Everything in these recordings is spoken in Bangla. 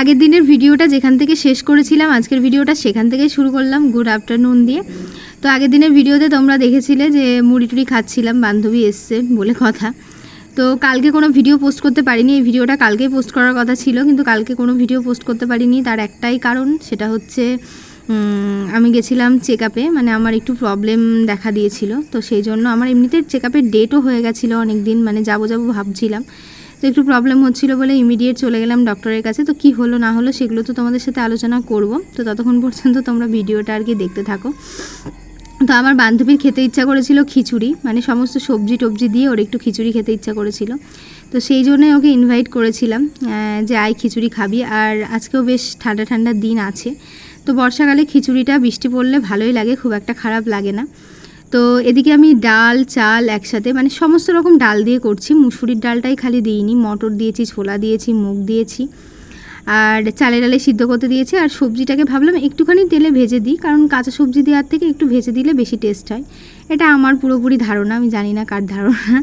আগের দিনের ভিডিওটা যেখান থেকে শেষ করেছিলাম, আজকের ভিডিওটা সেখান থেকেই শুরু করলাম গুড আফটারনুন দিয়ে। তো আগের দিনের ভিডিওতে তোমরা দেখেছিলে যে মুড়ি টুড়ি খাচ্ছিলাম, বান্ধবী এসছে বলে কথা। তো কালকে কোনো ভিডিও পোস্ট করতে পারিনি, এই ভিডিওটা কালকেই পোস্ট করার কথা ছিল, কিন্তু কালকে কোনো ভিডিও পোস্ট করতে পারিনি। তার একটাই কারণ, সেটা হচ্ছে আমি গেছিলাম চেক মানে আমার একটু প্রবলেম দেখা দিয়েছিল। তো সেই জন্য আমার এমনিতে চেক আপের ডেটও হয়ে গেছিল অনেক দিন মানে যাব যাব ভাবছিলাম। তো একটু প্রবলেম হচ্ছিল বলে ইমিডিয়েট চলে গেলাম ডক্টরের কাছে। তো কি হলো, না হলো সেগুলো তো তোমাদের সাথে আলোচনা করব। তো ততক্ষণ পর্যন্ত তোমরা ভিডিওটা আর কি দেখতে থাকো। তো আমার বান্ধবীর খেতে ইচ্ছা করেছিল খিচুড়ি মানে সমস্ত সবজি টবজি দিয়ে ওর একটু খিচুড়ি খেতে ইচ্ছা করেছিল। তো সেই জন্যই ওকে ইনভাইট করেছিলাম যে আয় খিচুড়ি খাবি। আর আজকেও বেশ ঠান্ডা ঠান্ডা দিন আছে। তো বর্ষাকালে খিচুড়িটা বৃষ্টি পড়লে ভালোই লাগে, খুব একটা খারাপ লাগে না। তো এদিকে আমি ডাল, চাল একসাথে মানে সমস্ত রকম ডাল দিয়ে করছি। মুসুরির ডালটাই খালি দিইনি, মটর দিয়েছি, ছোলা দিয়েছি, মুগ দিয়েছি। আর চালে ডালে সিদ্ধ করতে দিয়েছি। আর সবজিটাকে ভাবলাম একটুখানি তেলে ভেজে দিই, কারণ কাঁচা সবজি দেওয়ার থেকে একটু ভেজে দিলে বেশি টেস্ট হয়। এটা আমার পুরোপুরি ধারণা, আমি জানি না কার ধারণা।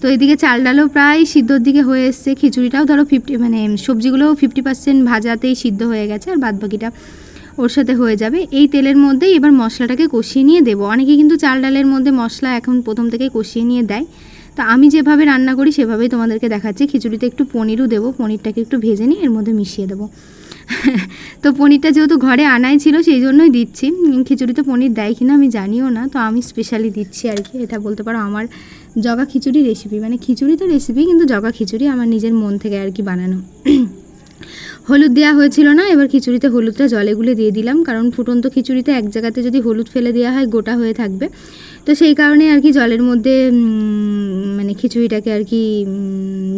তো এদিকে চাল ডালও প্রায় সিদ্ধর দিকে হয়ে এসছে, খিচুড়িটাও ধরো ফিফটি মানে সবজিগুলোও ফিফটি পার্সেন্ট ভাজাতেই সিদ্ধ হয়ে গেছে, আর বাদ বাকিটা ওর সাথে হয়ে যাবে। এই তেলের মধ্যেই এবার মশলাটাকে কষিয়ে নিয়ে দেবো। অনেকে কিন্তু চাল ডালের মধ্যে মশলা এখন প্রথম থেকেই কষিয়ে নিয়ে দেয়। তো আমি যেভাবে রান্না করি সেভাবেই তোমাদেরকে দেখাচ্ছি। খিচুড়িতে একটু পনিরও দেবো। পনিরটাকে একটু ভেজে নিয়ে এর মধ্যে মিশিয়ে দেবো। তো পনিরটা যেহেতু ঘরে আনাই ছিল সেই জন্যই দিচ্ছি। উম, খিচুড়িতে পনির দেয় কিনা আমি জানিও না। তো আমি স্পেশালি দিচ্ছি আর কি। এটা বলতে পারো আমার জগা খিচুড়ি রেসিপি মানে খিচুড়ি তো রেসিপি কিন্তু জগা খিচুড়ি আমার নিজের মন থেকে আর কি বানানো। হলুদ দেওয়া হয়েছিল না, এবার খিচুড়িতে হলুদটা জলে গুলে দিয়ে দিলাম, কারণ ফুটন্ত খিচুড়িতে এক জায়গাতে যদি হলুদ ফেলে দেওয়া হয়, গোটা হয়ে থাকবে। তো সেই কারণে আর কি জলের মধ্যে মানে খিচুড়িটাকে আর কি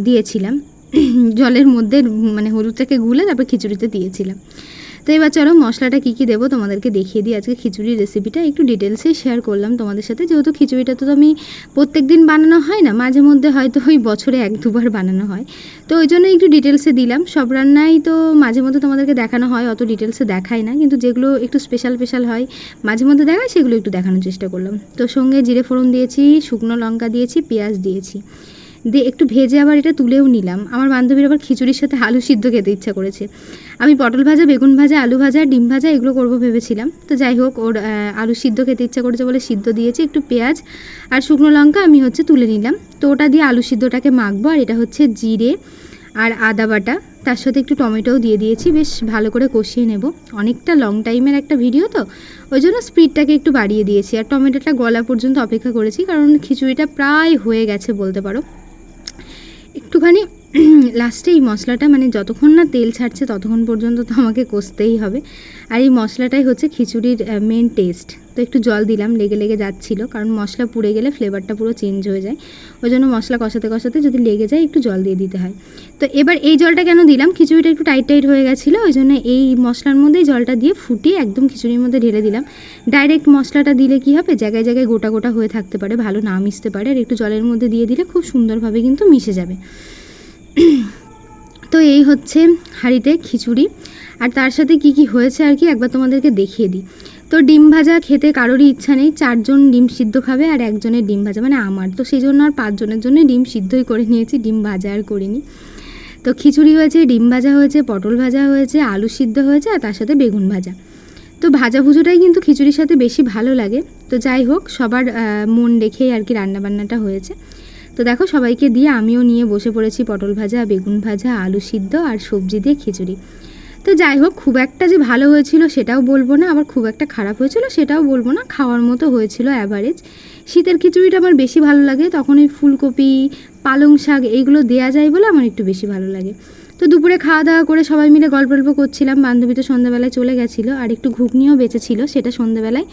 দিয়েছিলাম। জলের মধ্যে মানে হলুদটাকে গুলে তারপর খিচুড়িতে দিয়েছিলাম। তো এবার চলো মশলাটা কী কী দেবো তোমাদেরকে দেখিয়ে দিই। আজকে খিচুড়ির রেসিপিটা একটু ডিটেলসে শেয়ার করলাম তোমাদের সাথে। যেহেতু খিচুড়িটা তো আমি প্রত্যেক দিন বানানো হয় না, মাঝে মধ্যে হয়তো ওই বছরে এক দুবার বানানো হয়। তো ওই জন্য একটু ডিটেলসে দিলাম। সব রান্নাই তো মাঝে মধ্যে তোমাদেরকে দেখানো হয়, অত ডিটেলসে দেখাই না। কিন্তু যেগুলো একটু স্পেশাল স্পেশাল হয়, মাঝে মধ্যে দেখায় সেগুলো একটু দেখানোর চেষ্টা করলাম। তো সঙ্গে জিরে ফোড়ন দিয়েছি, শুকনো লঙ্কা দিয়েছি, পেঁয়াজ দিয়েছি। দিয়ে একটু ভেজে আবার এটা তুলেও নিলাম। আমার বান্ধবীর আবার খিচুড়ির সাথে আলু সিদ্ধ খেতে ইচ্ছা করেছে। আমি পটল ভাজা, বেগুন ভাজা, আলু ভাজা, ডিম ভাজা এগুলো করব ভেবেছিলাম। তো যাই হোক, ওর আলু সিদ্ধ খেতে ইচ্ছা করেছে বলে সিদ্ধ দিয়েছি, একটু পেঁয়াজ আর শুকনো লঙ্কা আমি হচ্ছে তুলে নিলাম। তো ওটা দিয়ে আলু সিদ্ধটাকে মাখবো আর এটা হচ্ছে জিরে আর আদা বাটা। তার সাথে একটু টমেটোও দিয়ে দিয়েছি, বেশ ভালো করে কষিয়ে নেব। অনেকটা লং টাইমের একটা ভিডিও তো, ওই জন্য স্পিডটাকে একটু বাড়িয়ে দিয়েছি। আর টমেটোটা গলা পর্যন্ত অপেক্ষা করেছি, কারণ খিচুড়িটা প্রায় হয়ে গেছে বলতে পারো। একটুখানি লাস্টে এই মশলাটা মানে যতক্ষণ না তেল ছাড়ছে ততক্ষণ পর্যন্ত তো আমাকে কষতেই হবে। আর এই মশলাটাই হচ্ছে খিচুড়ির মেন টেস্ট তো একটু জল দিলাম, লেগে লেগে যাচ্ছিল, কারণ মশলা পুড়ে গেলে ফ্লেভারটা পুরো চেঞ্জ হয়ে যায়। ওই জন্য মশলা কষাতে কষাতে যদি লেগে যায় একটু জল দিয়ে দিতে হয়। তো এবার এই জলটা কেন দিলাম? খিচুড়িটা একটু টাইট টাইট হয়ে গেছিল, ওই জন্য এই মশলার মধ্যেই জলটা দিয়ে ফুটিয়ে একদম খিচুড়ির মধ্যে ঢেলে দিলাম। ডাইরেক্ট মশলাটা দিলে কি হবে? জায়গায় জায়গায় গোটা গোটা হয়ে থাকতে পারে, ভালো না মিশতে পারে, আর একটু জলের মধ্যে দিয়ে দিলে খুব সুন্দরভাবে কিন্তু মিশে যাবে। তো এই হচ্ছে হাঁড়িতে খিচুড়ি। আর তার সাথে কি কি হয়েছে আর কি একবার তোমাদেরকে দেখিয়ে দিই। তো ডিম ভাজা খেতে কারোরই ইচ্ছা নেই, চারজন ডিম সিদ্ধ খাবে আর একজনের ডিম ভাজা মানে আমার। তো সেই জন্য আর পাঁচজনের জন্য ডিম সিদ্ধই করে নিয়েছি, ডিম ভাজা আর করিনি। তো খিচুড়ি হয়েছে, ডিম ভাজা হয়েছে, পটল ভাজা হয়েছে, আলু সিদ্ধ হয়েছে আর তার সাথে বেগুন ভাজা। তো ভাজা ভুজোটাই কিন্তু খিচুড়ির সাথে বেশি ভালো লাগে। তো যাই হোক, সবার মন রেখেই আর কি রান্নাবান্নাটা হয়েছে। তো দেখো সবাইকে দিয়ে আমিও নিয়ে বসে পড়েছি পটল ভাজা, বেগুন ভাজা, আলু সিদ্ধ আর সবজি দিয়ে খিচুড়ি। তো যাই হোক, খুব একটা যে ভালো হয়েছিল সেটাও বলব না, আবার খুব একটা খারাপ হয়েছিল সেটাও বলব না, খাওয়ার মতো হয়েছিল অ্যাভারেজ শীতের খিচুড়িটা আমার বেশি ভালো লাগে, তখন ওই ফুলকপি, পালং শাক এইগুলো দেয়া যায় বলে আমার একটু বেশি ভালো লাগে। তো দুপুরে খাওয়া দাওয়া করে সবাই মিলে গল্প গল্প করছিলাম, বান্ধবী তো সন্ধ্যাবেলায় চলে গেছিল আর একটু ঘুগনিও বেঁচেছিল, সেটা সন্ধ্যাবেলায়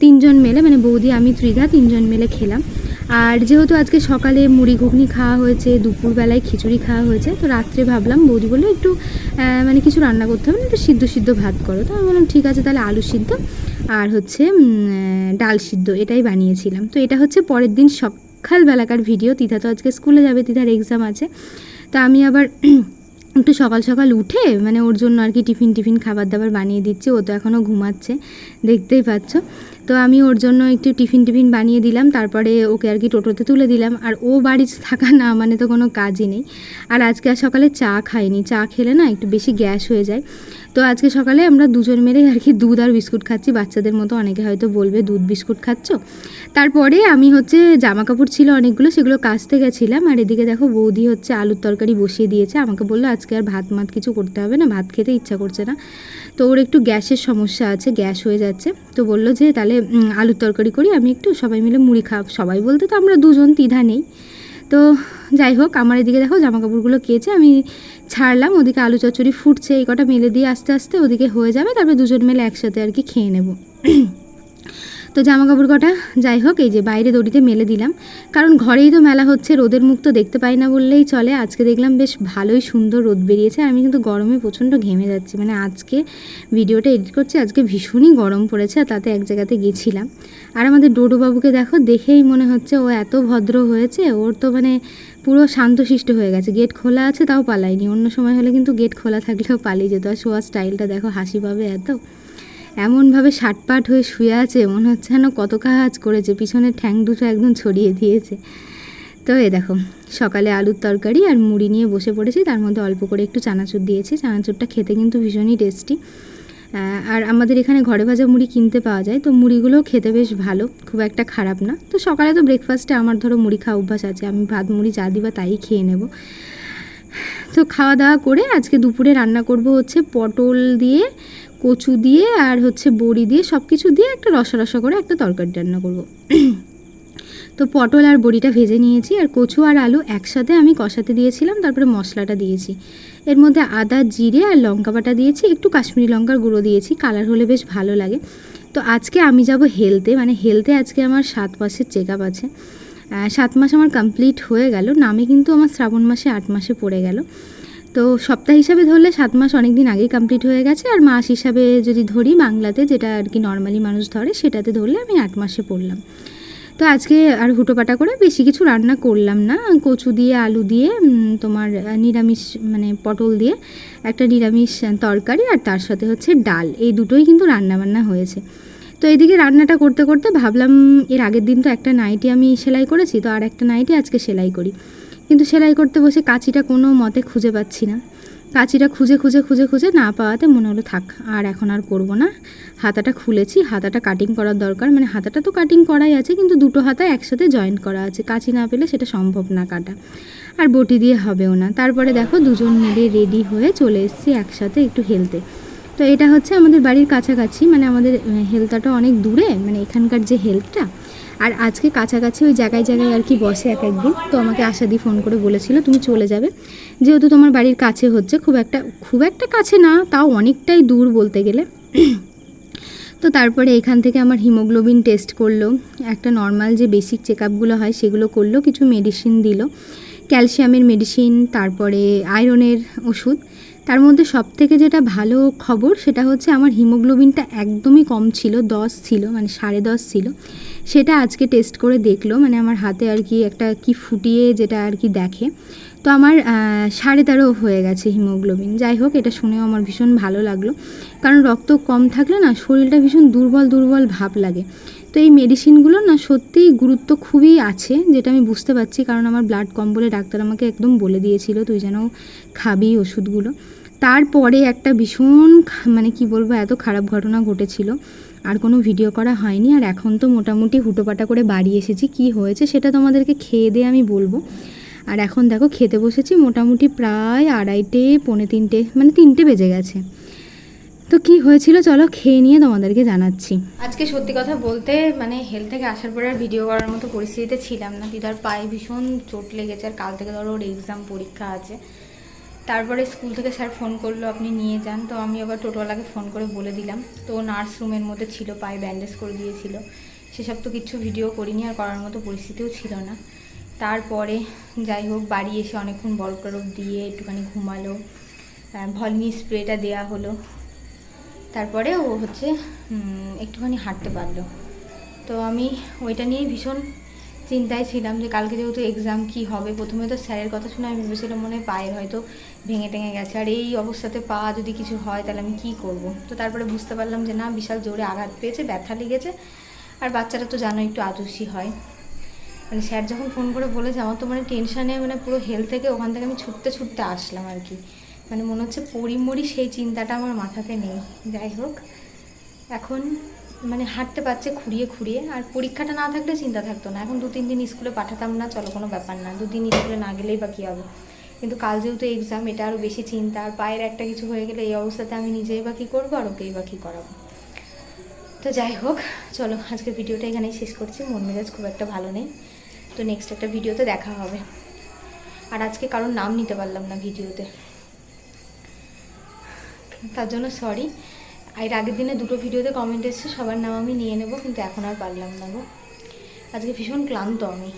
তিনজন মিলে মানে বৌদি, আমি ত্রিধা তিনজন মিলে খেলাম। আর যেহেতু আজকে সকালে মুড়ি ঘুগনি খাওয়া হয়েছে, দুপুরবেলায় খিচুড়ি খাওয়া হয়েছে, তো রাত্রে ভাবলাম বৌদি বলল একটু মানে কিছু রান্না করতে হবে না একটু সিদ্ধ সিদ্ধ ভাত করো। তো আমি বললাম, ঠিক আছে, তাহলে আলু সিদ্ধ আর হচ্ছে ডাল সিদ্ধ। এটাই বানিয়েছিলাম। তো এটা হচ্ছে পরের দিন সকালবেলাকার ভিডিও। তিথা তো আজকে স্কুলে যাবে, তিথার এক্সাম আছে। তা আমি আবার একটু সকাল সকাল উঠে মানে ওর জন্য আর কি টিফিন টিফিন খাবার দাবার বানিয়ে দিচ্ছি। ও তো এখনও ঘুমাচ্ছে, দেখতেই পাচ্ছ। তো আমি ওর জন্য একটু টিফিন টিফিন বানিয়ে দিলাম, তারপরে ওকে আর কি টোটোতে তুলে দিলাম। আর ও বাড়ি থাকা না মানে তো কোনো কাজই নেই। আর আজকে আর সকালে চা খাইনি, চা খেলে না একটু বেশি গ্যাস হয়ে যায়। তো আজকে সকালে আমরা দুজন মিলে আর কি দুধ আর বিস্কুট খাচ্ছি। বাচ্চাদের মতো অনেকে হয়তো বলবে, দুধ বিস্কুট খাচ্ছ? তারপরে আমি হচ্ছে জামা কাপড় ছিল অনেকগুলো, সেগুলো কাচতে গেছিলাম। আর এদিকে দেখো বৌদি হচ্ছে আলুর তরকারি বসিয়ে দিয়েছে। আমাকে বলল, আজকে আর ভাত মাত কিছু করতে হবে না, ভাত খেতে ইচ্ছা করছে না। তো ওর একটু গ্যাসের সমস্যা আছে, গ্যাস হয়ে যাচ্ছে। তো বলল যে, তাহলে আলুর তরকারি করি, আমি একটু সবাই মিলে মুড়ি খাব। সবাই বলতে তো আমরা দুজন তিধা নেই। তো যাই হোক, আমার এদিকে দেখো জামা কাপড়গুলো কেচে আমি ছাড়লাম, ওদিকে আলু চচ্চড়ি ফুটছে, এই কটা মেলে দিয়ে আস্তে আস্তে ওদিকে হয়ে যাবে, তারপরে দুজন মিলে একসাথে আর কি খেয়ে নেব। তো জামা কাপড় কটা? যাই হোক, এই যে বাইরে দড়িতে মেলে দিলাম। কারণ ঘরেই তো মেলা হচ্ছে, রোদের মুখ তো দেখতে পাই না বললেই চলে। আজকে দেখলাম বেশ ভালোই সুন্দর রোদ বেরিয়েছে। আমি কিন্তু গরমে প্রচণ্ড ঘেমে যাচ্ছি। মানে আজকে ভিডিওটা এডিট করছি, আজকে ভীষণই গরম পড়েছে আর তাতে এক জায়গাতে গেছিলাম। আর আমাদের ডোডো বাবুকে দেখো, দেখেই মনে হচ্ছে ও এত ভদ্র হয়েছে। ওর তো মানে পুরো শান্তশিষ্ট হয়ে গেছে। গেট খোলা আছে, তাও পালায়নি। অন্য সময় হলে কিন্তু গেট খোলা থাকলেও পালিয়ে যেত। আর শোয়ার স্টাইলটা দেখো, হাসি পাবে এত। এমনভাবে শাটপাট হয়ে শুয়ে আছে, মনে হচ্ছে যেন কত কাজ করেছে পিছনে ঠ্যাং দুটো একদম ছড়িয়ে দিয়েছে। তো এ দেখো, সকালে আলুর তরকারি আর মুড়ি নিয়ে বসে পড়েছি, তার মধ্যে অল্প করে একটু চানাচুর দিয়েছি, চানাচুরটা খেতে কিন্তু ভীষণই টেস্টি। আর আমাদের এখানে ঘরে ভাজা মুড়ি কিনতে পাওয়া যায়, তো মুড়িগুলো খেতে বেশ ভালো, খুব একটা খারাপ না। তো সকালে তো ব্রেকফাস্টে আমার ধরো মুড়ি খাওয়া অভ্যাস আছে, আমি ভাত, মুড়ি যা দিবা তাই খেয়ে নেব। তো খাওয়া দাওয়া করে আজকে দুপুরে রান্না করব হচ্ছে পটল দিয়ে কচু দিয়ে আর হচ্ছে বড়ি দিয়ে সব কিছু দিয়ে একটা রসা রসা করে একটা তরকারি রান্না করব। তো পটল আর বড়িটা ভেজে নিয়েছি আর কচু আর আলু একসাথে আমি কষাতে দিয়েছিলাম, তারপরে মশলাটা দিয়েছি। এর মধ্যে আদা, জিরে আর লঙ্কা বাটা দিয়েছি, একটু কাশ্মীরি লঙ্কার গুঁড়ো দিয়েছি, কালার হলে বেশ ভালো লাগে। তো আজকে আমি যাব হেলতে মানে হেলতে আজকে আমার সাত মাসের চেক আপ আছে সাত মাস আমার কমপ্লিট হয়ে গেল, নামে কিন্তু আমার শ্রাবণ মাসে আট মাসে পড়ে গেল। তো সপ্তাহ হিসাবে ধরলে সাত মাস অনেক দিন আগেই কমপ্লিট হয়ে গেছে। আর মাস হিসাবে যদি ধরি বাংলাতে যেটা আর কি নর্মালি মানুষ ধরে, সেটাতে ধরলে আমি আট মাসে পড়লাম। তো আজকে আর হুটোপাটা করে বেশি কিছু রান্না করলাম না। কচু দিয়ে, আলু দিয়ে তোমার নিরামিষ মানে পটল দিয়ে একটা নিরামিষ তরকারি আর তার সাথে হচ্ছে ডাল। এই দুটোই কিন্তু রান্না বান্না হয়েছে। তো এইদিকে রান্নাটা করতে করতে ভাবলাম, এর আগের দিন তো একটা নাইটি আমি সেলাই করেছি, তো আর একটা নাইটি আজকে সেলাই করি। কিন্তু সেলাই করতে বসে কাঁচিটা কোনো মতে খুঁজে পাচ্ছি না। কাঁচিটা খুঁজে খুঁজে খুঁজে খুঁজে না পাওয়াতে মনে হলো, থাক, আর এখন আর করব না। হাতাটা খুলেছি, হাতাটা কাটিং করার দরকার। মানে হাতাটা তো কাটিং করাই আছে, কিন্তু দুটো হাতা একসাথে জয়েন্ট করা আছে। কাঁচি না পেলে সেটা সম্ভব না কাটা। আর বটি দিয়ে হবেও না। তারপরে দেখো দুজন মিলে রেডি হয়ে চলে এসেছি একসাথে একটু হেলতে। তো এটা হচ্ছে আমাদের বাড়ির কাছাকাছি। মানে আমাদের হেলতাটা অনেক দূরে। মানে এখানকার যে হেলথটা আর আজকে কাছাকাছি ওই জায়গায় জায়গায় আর কি বসে এক একদিন, তো আমাকে আশাদি ফোন করে বলেছিল, তুমি চলে যাবে। যেহেতু তোমার বাড়ির কাছে হচ্ছে, খুব একটা খুব একটা কাছে না, তাও অনেকটাই দূর বলতে গেলে। তো তারপরে এখান থেকে আমার হিমোগ্লোবিন টেস্ট করল, একটা নর্মাল যে বেসিক চেক আপগুলো হয় সেগুলো করল, কিছু মেডিসিন দিল। ক্যালসিয়ামের মেডিসিন তারপরে আয়রনের ওষুধ তার মধ্যে সব থেকে যেটা ভালো খবর সেটা হচ্ছে আমার হিমোগ্লোবিনটা একদমই কম ছিল, দশ ছিল মানে সাড়ে দশ ছিল। সেটা আজকে টেস্ট করে দেখল মানে আমার হাতে আর কি একটা কি ফুটিয়ে যেটা আর কি দেখে। তো আমার সাড়ে তেরো হয়ে গেছে হিমোগ্লোবিন। যাই হোক, এটা শুনেও আমার ভীষণ ভালো লাগল। কারণ রক্ত কম থাকলে না শরীরটা ভীষণ দুর্বল দুর্বল ভাব লাগে। তো এই মেডিসিনগুলো না সত্যিই গুরুত্ব খুবই আছে, যেটা আমি বুঝতে পারছি। কারণ আমার ব্লাড কম বলে ডাক্তার আমাকে একদম বলে দিয়েছিল, তুই যেন খাবি ওষুধগুলো। তারপরে একটা ভীষণ মানে কি বলব, এত খারাপ ঘটনা ঘটেছিল। আর কোনো ভিডিও করা হয়নি। আর এখন তো মোটামুটি হুটোপাটা করে বাড়ি এসেছি। কি হয়েছে সেটা তোমাদেরকে খেয়ে দিয়ে আমি বলব। আর এখন দেখো, খেতে বসেছি মোটামুটি প্রায় আড়াইটে, পৌনে তিনটে মানে তিনটে বেজে গেছে। তো কি হয়েছিল চলো খেয়ে নিয়ে তোমাদেরকে জানাচ্ছি। আজকে সত্যি কথা বলতে মানে হেলথ থেকে আসার পরে আর ভিডিও করার মতো পরিস্থিতিতে ছিলাম না। দিদার পায়ে ভীষণ চোট লেগেছে। আর কাল থেকে ধরো ওর এক্সাম পরীক্ষা আছে। তারপরে স্কুল থেকে স্যার ফোন করল, আপনি নিয়ে যান। তো আমি আবার টোটোওয়ালাকে ফোন করে বলে দিলাম। তো নার্স রুমের মধ্যে ছিল, পায়ে ব্যান্ডেজ করে দিয়েছিল। সেসব তো কিছু ভিডিও করিনি আর করার মতো পরিস্থিতিও ছিল না। তারপরে যাই হোক, বাড়ি এসে অনেকক্ষণ বরফ টরফ দিয়ে একটুখানি ঘুমালো ভলনি স্প্রেটা দেয়া হলো। তারপরে ও হচ্ছে একটুখানি হাঁটতে পারল। তো আমি ওইটা নিয়েই ভীষণ চিন্তায় ছিলাম যে কালকে যেহেতু এক্সাম কি হবে, প্রথমে তো স্যারের কথা শুনে আমি ভেবেছিলাম মনে হয় পায়ের হয়তো ভেঙে টেঙে গেছে। আর এই অবস্থাতে পা যদি কিছু হয়, তাহলে আমি কি করব? তো তারপরে বুঝতে পারলাম যে না, বিশাল জোরে আঘাত পেয়েছে, ব্যথা লেগেছে। আর বাচ্চারা তো জানো একটু আদর্শী হয়। মানে স্যার যখন ফোন করে বলেছে, আমার তো মানে টেনশানে মানে পুরো হেলথ থেকে ওখান থেকে আমি ছুটতে ছুটতে আসলাম আর কি। মানে মনে হচ্ছে পরিমরি সেই চিন্তাটা আমার মাথাতে নেই। যাই হোক, এখন মানে হাঁটতে পারছে খুঁড়িয়ে খুঁড়িয়ে, আর পরীক্ষাটা না থাকলে চিন্তা থাকতো না। এখন দু, তিন দিন স্কুলে পাঠাতাম না, চলো কোনো ব্যাপার না। দুদিন স্কুলে না গেলেই বা কী হবে? কিন্তু কাল যেহেতু এক্সাম এটা আরও বেশি চিন্তা, আর পায়ের একটা কিছু হয়ে গেলে এই অবস্থাতে আমি নিজেই বা কী করব আর ওকেই বা কী করাবো? তো যাই হোক, চলো আজকের ভিডিওটা এখানেই শেষ করছি। মন মেজাজ খুব একটা ভালো নেই। তো নেক্সট একটা ভিডিওতে দেখা হবে। আর আজকে কারোর নাম নিতে পারলাম না ভিডিওতে। তার জন্য সরি এর আগের দিনে দুটো ভিডিওতে কমেন্ট এসেছে, সবার নাম আমি নিয়ে নেব, কিন্তু এখন আর পারলাম না গো। আজকে ভীষণ ক্লান্ত আমি।